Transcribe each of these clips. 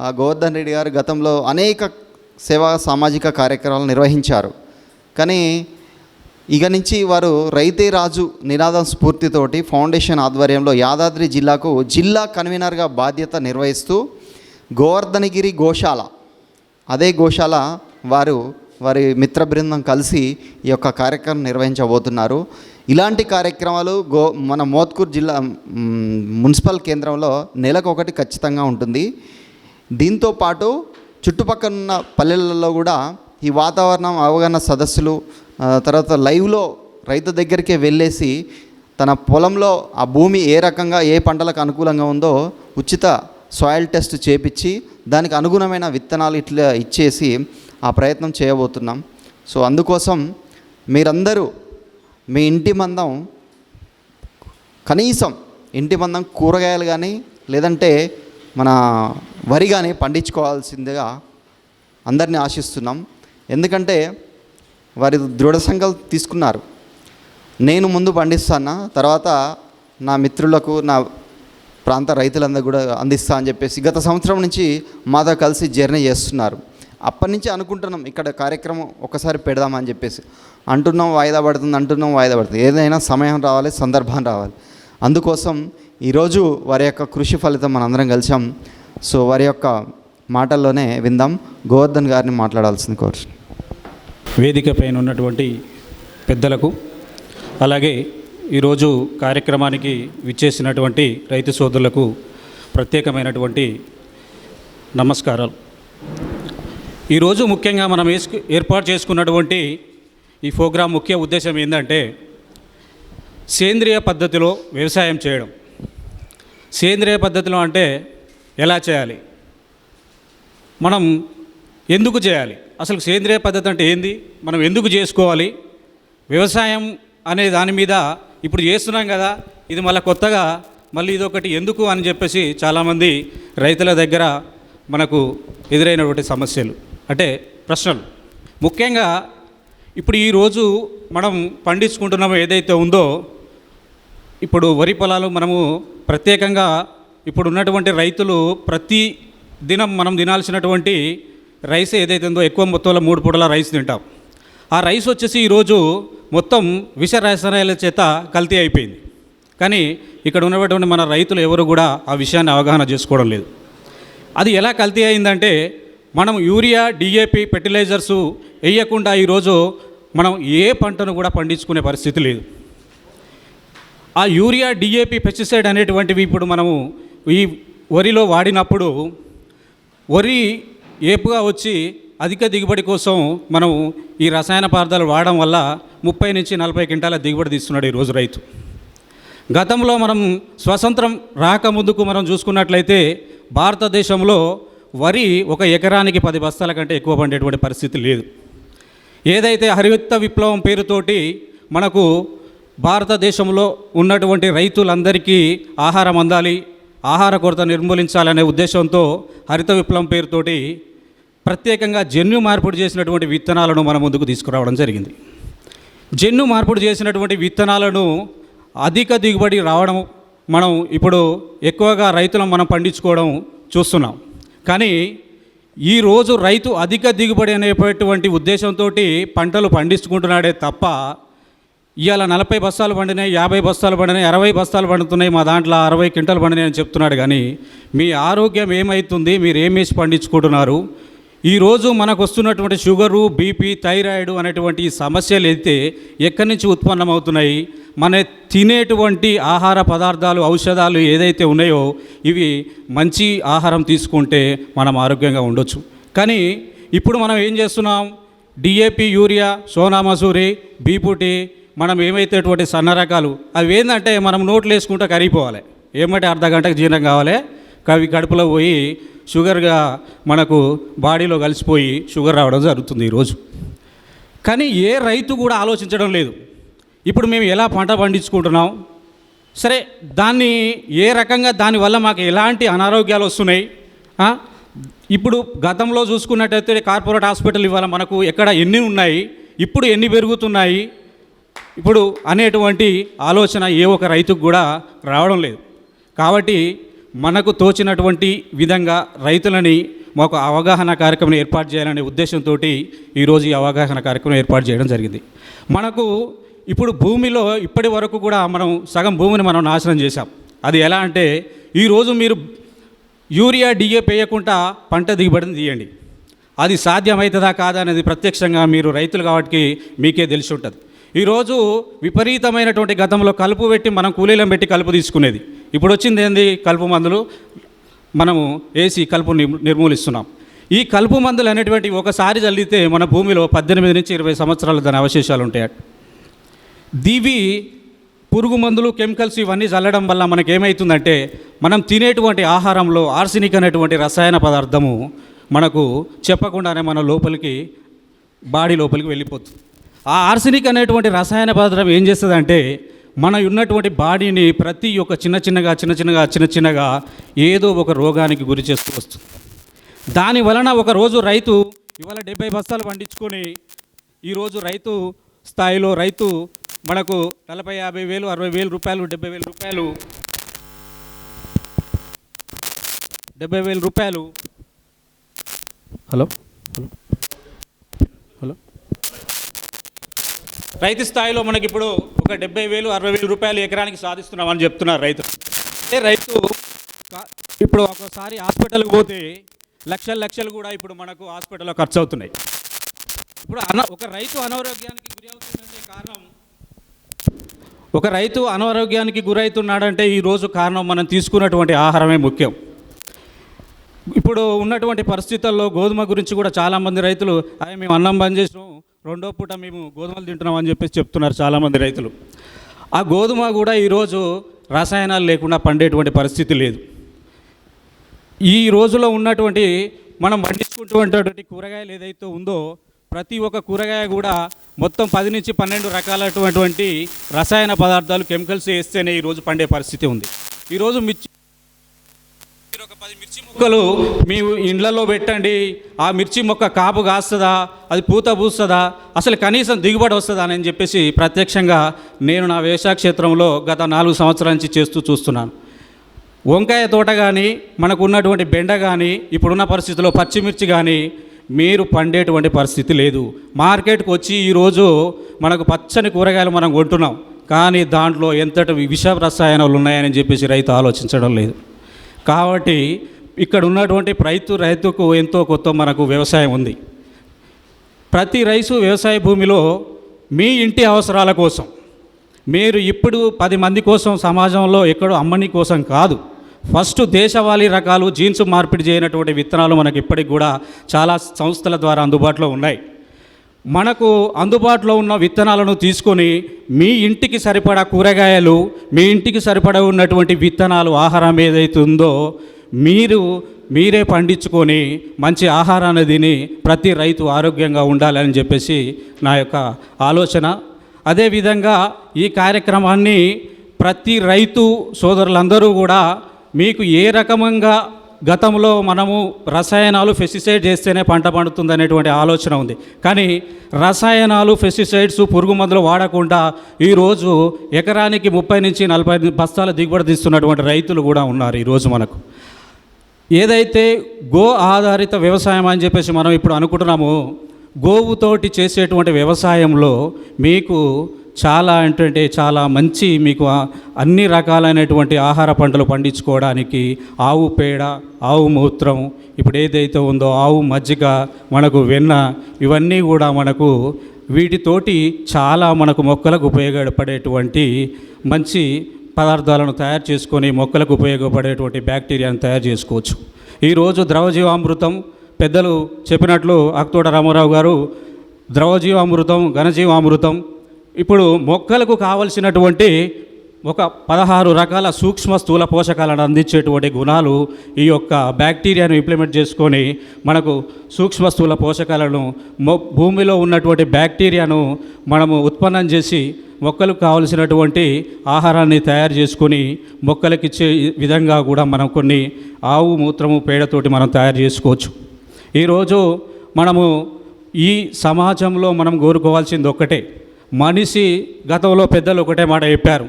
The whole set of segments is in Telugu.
ఆ, గోవర్ధన్ రెడ్డి గారు గతంలో అనేక సేవా సామాజిక కార్యక్రమాలు నిర్వహించారు. కానీ ఇక నుంచి వారు రైతే రాజు నినాదం స్ఫూర్తితోటి ఫౌండేషన్ ఆధ్వర్యంలో యాదాద్రి జిల్లాకు జిల్లా కన్వీనర్గా బాధ్యత నిర్వహిస్తూ గోవర్ధనగిరి గోశాల అదే గోశాల వారు వారి మిత్ర బృందం కలిసి ఈ యొక్క కార్యక్రమం నిర్వహించబోతున్నారు. ఇలాంటి కార్యక్రమాలు గో మన మోత్కూర్ జిల్లా మున్సిపల్ కేంద్రంలో నెలకు ఒకటి ఖచ్చితంగా ఉంటుంది. దీంతో పాటు చుట్టుపక్కల ఉన్న పల్లెలలో కూడా ఈ వాతావరణం అవగాహన సదస్సులు తర్వాత లైవ్లో రైతు దగ్గరికే వెళ్ళేసి తన పొలంలో ఆ భూమి ఏ రకంగా ఏ పంటలకు అనుకూలంగా ఉందో ఉచిత సాయిల్ టెస్ట్ చేపించి దానికి అనుగుణమైన విత్తనాలు ఇట్లా ఇచ్చేసి ఆ ప్రయత్నం చేయబోతున్నాం. సో అందుకోసం మీరందరూ మీ ఇంటి మందం కనీసం ఇంటి మందం కూరగాయలు కానీ లేదంటే మన వరి కానీ పండించుకోవాల్సిందిగా అందరినీ ఆశిస్తున్నాం. ఎందుకంటే వారి దృఢ సంకల్పం తీసుకున్నారు. నేను ముందు పండిస్తాను తర్వాత నా మిత్రులకు నా ప్రాంత రైతులందరూ కూడా అందిస్తా అని చెప్పేసి గత సంవత్సరం నుంచి మాతో కలిసి జర్నీ చేస్తున్నారు. అప్పటి నుంచి అనుకుంటున్నాం ఇక్కడ కార్యక్రమం ఒకసారి పెడదామని చెప్పేసి. అంటున్నాం వాయిదా పడుతుంది అంటున్నాం వాయిదా పడుతుంది. ఏదైనా సమయం రావాలి సందర్భం రావాలి. అందుకోసం ఈరోజు వారి యొక్క కృషి ఫలితం మనందరం కలిసాం సో వారి యొక్క మాటల్లోనే విందాం. గోవర్ధన్ గారిని మాట్లాడాల్సింది కోరు వేదిక పైన ఉన్నటువంటి పెద్దలకు అలాగే ఈరోజు కార్యక్రమానికి విచ్చేసినటువంటి రైతు సోదరులకు ప్రత్యేకమైనటువంటి నమస్కారాలు. ఈరోజు ముఖ్యంగా మనం ఏర్పాటు చేసుకున్నటువంటి ఈ ప్రోగ్రాం ముఖ్య ఉద్దేశం ఏంటంటే సేంద్రియ పద్ధతిలో వ్యవసాయం చేయడం. సేంద్రియ పద్ధతిలో అంటే ఎలా చేయాలి? మనం ఎందుకు చేయాలి? అసలు సేంద్రియ పద్ధతి అంటే ఏంది? మనం ఎందుకు చేసుకోవాలి? వ్యవసాయం అనే దాని మీద ఇప్పుడు చేస్తున్నాం కదా ఇది మళ్ళీ కొత్తగా మళ్ళీ ఇదొకటి ఎందుకు అని చెప్పేసి చాలామంది రైతుల దగ్గర మనకు ఎదురైనటువంటి సమస్యలు. అంటే ప్రశ్నలు. ముఖ్యంగా ఇప్పుడు ఈరోజు మనం పండించుకుంటున్నామో ఏదైతే ఉందో ఇప్పుడు వరి పొలాలు మనము ప్రత్యేకంగా ఇప్పుడు ఉన్నటువంటి రైతులు ప్రతి దినం మనం తినాల్సినటువంటి రైస్ ఏదైతే ఉందో ఎక్కువ మొత్తంలో మూడు పూటల రైస్ తింటాం. ఆ రైస్ వచ్చేసి ఈరోజు మొత్తం విష రసాయనాల చేత కల్తీ అయిపోయింది. కానీ ఇక్కడ ఉన్నటువంటి మన రైతులు ఎవరు కూడా ఆ విషయాన్ని అవగాహన చేసుకోవడం లేదు. అది ఎలా కల్తీ అయిందంటే మనం యూరియా డిఏపి ఫెర్టిలైజర్సు వేయకుండా ఈరోజు మనం ఏ పంటను కూడా పండించుకునే పరిస్థితి లేదు. ఆ యూరియా డిఏపి పెస్టిసైడ్ అనేటువంటివి ఇప్పుడు మనము ఈ వరిలో వాడినప్పుడు వరి ఏపుగా వచ్చి అధిక దిగుబడి కోసం మనం ఈ రసాయన పదార్థాలు వాడడం వల్ల ముప్పై నుంచి నలభై క్వింటాల దిగుబడి తీస్తున్నాడు ఈరోజు రైతు. గతంలో మనం స్వతంత్రం రాకముందుకు మనం చూసుకున్నట్లయితే భారతదేశంలో వరి ఒక ఎకరానికి పది బస్తాల కంటే ఎక్కువ పండేటువంటి పరిస్థితి లేదు. ఏదైతే హరివిత్త విప్లవం పేరుతోటి మనకు భారతదేశంలో ఉన్నటువంటి రైతులందరికీ ఆహారం అందాలి ఆహార కొరత నిర్మూలించాలనే ఉద్దేశంతో హరిత విప్లవం పేరుతోటి ప్రత్యేకంగా జన్యు మార్పిడి చేసినటువంటి విత్తనాలను మన ముందుకు తీసుకురావడం జరిగింది. జన్యు మార్పిడి చేసినటువంటి విత్తనాలను అధిక దిగుబడి రావడం మనం ఇప్పుడు ఎక్కువగా రైతులను మనం పండించుకోవడం చూస్తున్నాం. కానీ ఈరోజు రైతు అధిక దిగుబడి అనేటువంటి ఉద్దేశంతో పంటలు పండించుకుంటున్నాడే తప్ప ఇవాళ నలభై బస్తాలు పండినాయి యాభై బస్తాలు పండినాయి అరవై బస్తాలు పండుతున్నాయి మా దాంట్లో అరవై క్వింటాలు పండినాయి అని చెప్తున్నాడు. కానీ మీ ఆరోగ్యం ఏమవుతుంది మీరు ఏమేసి పండించుకుంటున్నారు? ఈరోజు మనకు వస్తున్నటువంటి షుగరు బీపీ థైరాయిడ్ అనేటువంటి సమస్యలు అయితే ఎక్కడి నుంచి ఉత్పన్నమవుతున్నాయి? మన తినేటువంటి ఆహార పదార్థాలు ఔషధాలు ఏదైతే ఉన్నాయో ఇవి మంచి ఆహారం తీసుకుంటే మనం ఆరోగ్యంగా ఉండొచ్చు. కానీ ఇప్పుడు మనం ఏం చేస్తున్నాం? DAP urea Sona Masuri BPT మనం ఏమైతేటువంటి సన్న రకాలు అవి ఏంటంటే మనం నోట్లు వేసుకుంటే కరిగిపోవాలి. ఏమంటే అర్ధ గంటకు జీర్ణం కావాలి. అవి కడుపులో పోయి షుగర్గా మనకు బాడీలో కలిసిపోయి షుగర్ రావడం జరుగుతుంది ఈరోజు. కానీ ఏ రైతు కూడా ఆలోచించడం లేదు. ఇప్పుడు మేము ఎలా పంట పండించుకుంటున్నాం? సరే దాన్ని ఏ రకంగా దానివల్ల మాకు ఎలాంటి అనారోగ్యాలు వస్తున్నాయి? ఇప్పుడు గతంలో చూసుకున్నట్టయితే కార్పొరేట్ హాస్పిటల్ ఇవాళ మనకు ఎక్కడ ఎన్ని ఉన్నాయి? ఇప్పుడు ఎన్ని పెరుగుతున్నాయి? ఇప్పుడు అనేటువంటి ఆలోచన ఏ ఒక్క రైతుకు కూడా రావడం లేదు. కాబట్టి మనకు తోచినటువంటి విధంగా రైతులని మాకు అవగాహన కార్యక్రమం ఏర్పాటు చేయాలనే ఉద్దేశంతో ఈరోజు ఈ అవగాహన కార్యక్రమం ఏర్పాటు చేయడం జరిగింది. మనకు ఇప్పుడు భూమిలో ఇప్పటి వరకు కూడా మనం సగం భూమిని మనం నాశనం చేశాం. అది ఎలా అంటే ఈరోజు మీరు యూరియా డిఏ పేయకుండా పంట దిగుబడిని తీయండి. అది సాధ్యమవుతుందా కాదా అనేది ప్రత్యక్షంగా మీరు రైతులు కాబట్టి మీకే తెలిసి ఉంటుంది. ఈరోజు విపరీతమైనటువంటి గతంలో కలుపు పెట్టి మనం కూలీలను పెట్టి కలుపు తీసుకునేది. ఇప్పుడు వచ్చింది ఏంది కలుపు మందులు? మనము వేసి కలుపు నిర్మూలిస్తున్నాం. ఈ కలుపు మందులు అనేటువంటి ఒకసారి చల్లితే మన భూమిలో పద్దెనిమిది నుంచి ఇరవై సంవత్సరాలు దాని అవశేషాలు ఉంటాయి దివి పురుగు మందులు కెమికల్స్ ఇవన్నీ చల్లడం వల్ల మనకు ఏమవుతుందంటే మనం తినేటువంటి ఆహారంలో ఆర్సినిక్ అనేటువంటి రసాయన పదార్థము మనకు చెప్పకుండానే మన లోపలికి బాడీ లోపలికి వెళ్ళిపోతుంది. ఆ ఆర్సినిక్ అనేటువంటి రసాయన పదార్థం ఏం చేస్తుందంటే మన ఉన్నటువంటి బాడీని ప్రతి ఒక్క చిన్న చిన్నగా చిన్న చిన్నగా చిన్న చిన్నగా ఏదో ఒక రోగానికి గురి చేస్తూ వస్తుంది. దాని వలన ఒక రోజు రైతు ఇవాళ డెబ్బై బస్తాలు పండించుకొని ఈరోజు రైతు స్థాయిలో రైతు మనకు నలభై యాభై వేలు అరవై వేలు రూపాయలు డెబ్బై వేల రూపాయలు డెబ్బై వేల రూపాయలు. Hello hello hello? రైతు స్థాయిలో మనకి ఇప్పుడు ఒక డెబ్బై వేలు అరవై వేలు రూపాయలు ఎకరానికి సాధిస్తున్నామని చెప్తున్నారు రైతు. అదే రైతు ఇప్పుడు ఒకసారి హాస్పిటల్కి పోతే లక్షల లక్షలు కూడా ఇప్పుడు మనకు హాస్పిటల్లో ఖర్చు అవుతున్నాయి ఇప్పుడు అన ఒక రైతు అనారోగ్యానికి గురి అవుతుందంటే కారణం ఒక రైతు అనారోగ్యానికి గురవుతున్నాడంటే ఈరోజు కారణం మనం తీసుకున్నటువంటి ఆహారమే ముఖ్యం. ఇప్పుడు ఉన్నటువంటి పరిస్థితుల్లో గోధుమ గురించి కూడా చాలామంది రైతులు అదే మేము అన్నం బంద్ చేసినాం రెండో పూట మేము గోధుమలు తింటున్నాం అని చెప్పేసి చెప్తున్నారు చాలామంది రైతులు. ఆ గోధుమ కూడా ఈరోజు రసాయనాలు లేకుండా పండేటువంటి పరిస్థితి లేదు. ఈ రోజులో ఉన్నటువంటి మనం పండించుకుంటున్నటువంటి కూరగాయలు ఏదైతే ఉందో ప్రతి ఒక్క కూరగాయ కూడా మొత్తం పది నుంచి పన్నెండు రకాలటువంటి రసాయన పదార్థాలు కెమికల్స్ వేస్తేనే ఈరోజు పండే పరిస్థితి ఉంది. ఈరోజు మిర్చి మీరు ఒక పది మిర్చి మొక్కలు మీ ఇండ్లలో పెట్టండి. ఆ మిర్చి మొక్క కాపు కాస్తుందా? అది పూత పూస్తుందా? అసలు కనీసం దిగుబడి వస్తుందా అని చెప్పేసి ప్రత్యక్షంగా నేను నా వ్యవసాయ క్షేత్రంలో గత నాలుగు సంవత్సరాల నుంచి చేస్తూ చూస్తున్నాను. వంకాయ తోట కానీ మనకు ఉన్నటువంటి బెండ కానీ ఇప్పుడున్న పరిస్థితిలో పచ్చిమిర్చి కానీ మీరు పండేటువంటి పరిస్థితి లేదు. మార్కెట్కి వచ్చి ఈరోజు మనకు పచ్చని కూరగాయలు మనం కొంటున్నాం. కానీ దాంట్లో ఎంతటి విష రసాయనాలు ఉన్నాయని చెప్పేసి రైతు ఆలోచించడం లేదు. కాబట్టి ఇక్కడ ఉన్నటువంటి రైతు రైతుకు ఎంతో కొత్త మనకు వ్యవసాయం ఉంది. ప్రతి రైతు వ్యవసాయ భూమిలో మీ ఇంటి అవసరాల కోసం మీరు ఇప్పుడు పది మంది కోసం సమాజంలో ఎక్కడో అమ్మని కోసం కాదు ఫస్ట్ దేశవాళీ రకాలు జీన్స్ మార్పిడి చేయనటువంటి విత్తనాలు మనకి ఇప్పటికి కూడా చాలా సంస్థల ద్వారా అందుబాటులో ఉన్నాయి. మనకు అందుబాటులో ఉన్న విత్తనాలను తీసుకొని మీ ఇంటికి సరిపడా కూరగాయలు మీ ఇంటికి సరిపడా ఉన్నటువంటి విత్తనాలు ఆహారం ఏదైతే ఉందో మీరు మీరే పండించుకొని మంచి ఆహారాన్ని తిని ప్రతి రైతు ఆరోగ్యంగా ఉండాలని చెప్పేసి నా యొక్క ఆలోచన. అదేవిధంగా ఈ కార్యక్రమాన్ని ప్రతి రైతు సోదరులందరూ కూడా మీకు ఏ రకంగా గతంలో మనము రసాయనాలు పెస్టిసైడ్ చేస్తేనే పంట పండుతుంది అనేటువంటి ఆలోచన ఉంది. కానీ రసాయనాలు పెస్టిసైడ్స్ పురుగు మందులు వాడకుండా ఈరోజు ఎకరానికి ముప్పై నుంచి నలభై బస్తాల దిగుబడి తీస్తున్నటువంటి రైతులు కూడా ఉన్నారు ఈరోజు మనకు. ఏదైతే గో ఆధారిత వ్యవసాయం అని చెప్పేసి మనం ఇప్పుడు అనుకుంటున్నామో గోవుతోటి చేసేటువంటి వ్యవసాయంలో మీకు చాలా అంటే చాలా మంచి మీకు అన్ని రకాలైనటువంటి ఆహార పంటలు పండించుకోవడానికి ఆవు పేడ ఆవు మూత్రం ఇప్పుడు ఏదైతే ఉందో ఆవు మజ్జిగ మనకు వెన్న ఇవన్నీ కూడా మనకు వీటితోటి చాలా మనకు మొక్కలకు ఉపయోగపడేటువంటి మంచి పదార్థాలను తయారు చేసుకొని మొక్కలకు ఉపయోగపడేటువంటి బ్యాక్టీరియాను తయారు చేసుకోవచ్చు. ఈరోజు ద్రవజీవామృతం పెద్దలు చెప్పినట్లు అక్తోట రామారావు గారు ద్రవజీవామృతం ఘనజీవామృతం ఇప్పుడు మొక్కలకు కావలసినటువంటి ఒక పదహారు రకాల సూక్ష్మ స్థూల పోషకాలను అందించేటువంటి గుణాలు ఈ యొక్క బ్యాక్టీరియాను ఇంప్లిమెంట్ చేసుకొని మనకు సూక్ష్మ స్థూల పోషకాలను మొ భూమిలో ఉన్నటువంటి బ్యాక్టీరియాను మనము ఉత్పన్నం చేసి మొక్కలకు కావలసినటువంటి ఆహారాన్ని తయారు చేసుకొని మొక్కలకు ఇచ్చే విధంగా కూడా మనం కొన్ని ఆవు మూత్రము పేడతోటి మనం తయారు చేసుకోవచ్చు. ఈరోజు మనము ఈ సమాజంలో మనం కోరుకోవాల్సింది ఒక్కటే. మనిషి గతంలో పెద్దలు ఒకటే మాట చెప్పారు.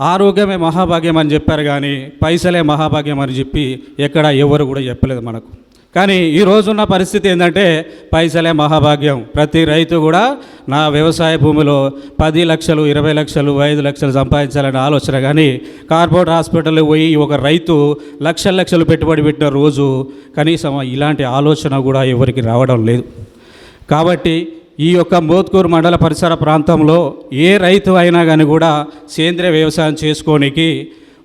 ఆరోగ్యమే మహాభాగ్యం అని చెప్పారు కానీ పైసలే మహాభాగ్యం అని చెప్పి ఎక్కడ ఎవరు కూడా చెప్పలేదు మనకు. కానీ ఈ రోజున్న పరిస్థితి ఏంటంటే పైసలే మహాభాగ్యం. ప్రతి రైతు కూడా నా వ్యవసాయ భూమిలో పది లక్షలు ఇరవై లక్షలు ఐదు లక్షలు సంపాదించాలనే ఆలోచన కానీ కార్పొరేట్ హాస్పిటల్కి పోయి ఒక రైతు లక్షల లక్షలు పెట్టుబడి పెట్టిన రోజు కనీసం ఇలాంటి ఆలోచన కూడా ఎవరికి రావడం లేదు. కాబట్టి ఈ యొక్క మోత్కూరు మండల పరిసర ప్రాంతంలో ఏ రైతు అయినా కానీ కూడా సేంద్రియ వ్యవసాయం చేసుకోనికి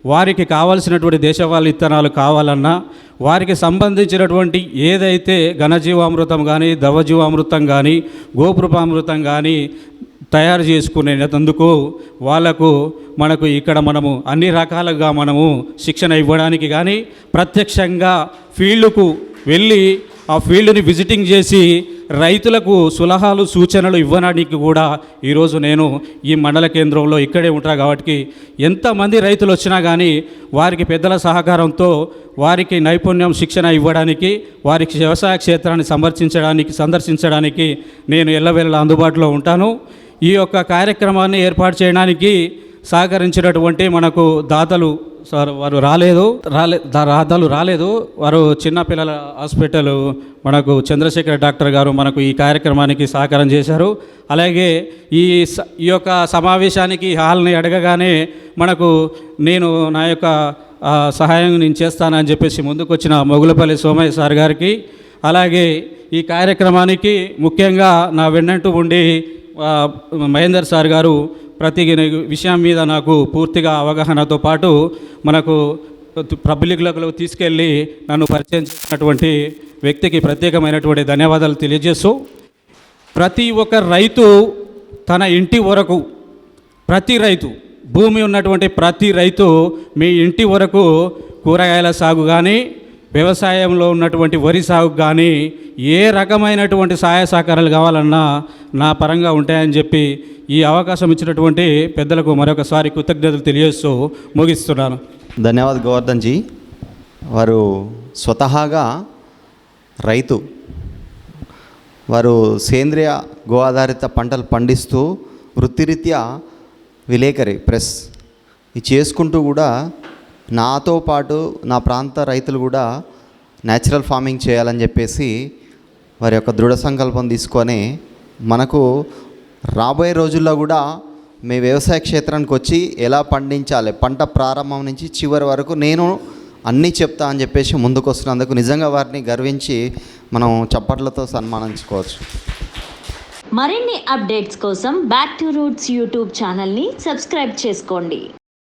వారికి కావాల్సినటువంటి దేశవాళీ ఇత్తనాలు కావాలన్నా వారికి సంబంధించినటువంటి ఏదైతే ఘనజీవామృతం కానీ దవజీవామృతం కానీ గోపృపామృతం కానీ తయారు చేసుకునేందుకు వాళ్ళకు మనకు ఇక్కడ మనము అన్ని రకాలుగా మనము శిక్షణ ఇవ్వడానికి కానీ ప్రత్యక్షంగా ఫీల్డ్కు వెళ్ళి ఆ ఫీల్డ్ని విజిటింగ్ చేసి రైతులకు సులహాలు సూచనలు ఇవ్వడానికి కూడా ఈరోజు నేను ఈ మండల కేంద్రంలో ఇక్కడే ఉంటా కాబట్టి ఎంతమంది రైతులు వచ్చినా కానీ వారికి పెద్దల సహకారంతో వారికి నైపుణ్యం శిక్షణ ఇవ్వడానికి వారికి వ్యవసాయ క్షేత్రాన్ని సందర్శించడానికి సందర్శించడానికి నేను ఎల్లవేళలా అందుబాటులో ఉంటాను. ఈ యొక్క కార్యక్రమాన్ని ఏర్పాటు చేయడానికి సహకరించినటువంటి మనకు దాతలు సార్ వారు రాలేదు. రాలే దా- రాలేదు. వారు చిన్నపిల్లల హాస్పిటల్ మనకు చంద్రశేఖర్ డాక్టర్ గారు మనకు ఈ కార్యక్రమానికి సహకారం చేశారు. అలాగే ఈ స- ఈ యొక్క సమావేశానికి హాల్ని అడగగానే మనకు నేను నా యొక్క సహాయం నేను చేస్తానని చెప్పేసి ముందుకు వచ్చిన మొగులపల్లి సోమయ్య సార్ గారికి. అలాగే ఈ కార్యక్రమానికి ముఖ్యంగా నా వెన్నంటూ ఉండి మహేందర్ సార్ గారు ప్రతి విషయం మీద నాకు పూర్తిగా అవగాహనతో పాటు మనకు పబ్లిక్లకు తీసుకెళ్ళి నన్ను పరిచయం చేసినటువంటి వ్యక్తికి ప్రత్యేకమైనటువంటి ధన్యవాదాలు తెలియజేస్తూ ప్రతి ఒక్క రైతు తన ఇంటి వరకు ప్రతి రైతు భూమి ఉన్నటువంటి ప్రతి రైతు మీ ఇంటి వరకు కూరగాయల సాగు కానీ వ్యవసాయంలో ఉన్నటువంటి వరి సాగు కానీ ఏ రకమైనటువంటి సహాయ సహకారాలు కావాలన్నా నా పరంగా ఉంటాయని చెప్పి ఈ అవకాశం ఇచ్చినటువంటి పెద్దలకు మరొకసారి కృతజ్ఞతలు తెలియజేస్తూ ముగిస్తున్నాను. ధన్యవాద్ గోవర్ధన్ జీ. వారు స్వతహాగా రైతు. వారు సేంద్రియ గో ఆధారిత పంటలు పండిస్తూ వృత్తిరీత్యా విలేకరి ప్రెస్. ఇది చేసుకుంటూ కూడా నాతో పాటు నా ప్రాంత రైతులు కూడా న్యాచురల్ ఫార్మింగ్ చేయాలని చెప్పేసి వారి యొక్క దృఢ సంకల్పం తీసుకొని మనకు రాబోయే రోజుల్లో కూడా మీ వ్యవసాయ క్షేత్రానికి వచ్చి ఎలా పండించాలి? పంట ప్రారంభం నుంచి చివరి వరకు నేను అన్నీ చెప్తా అని చెప్పేసి ముందుకు వస్తున్నందుకు నిజంగా వారిని గర్వించి మనం చప్పట్లతో సన్మానించుకోవచ్చు. మరిన్ని అప్డేట్స్ కోసం బ్యాక్ టు రూట్స్ యూట్యూబ్ ఛానల్ని సబ్స్క్రైబ్ చేసుకోండి.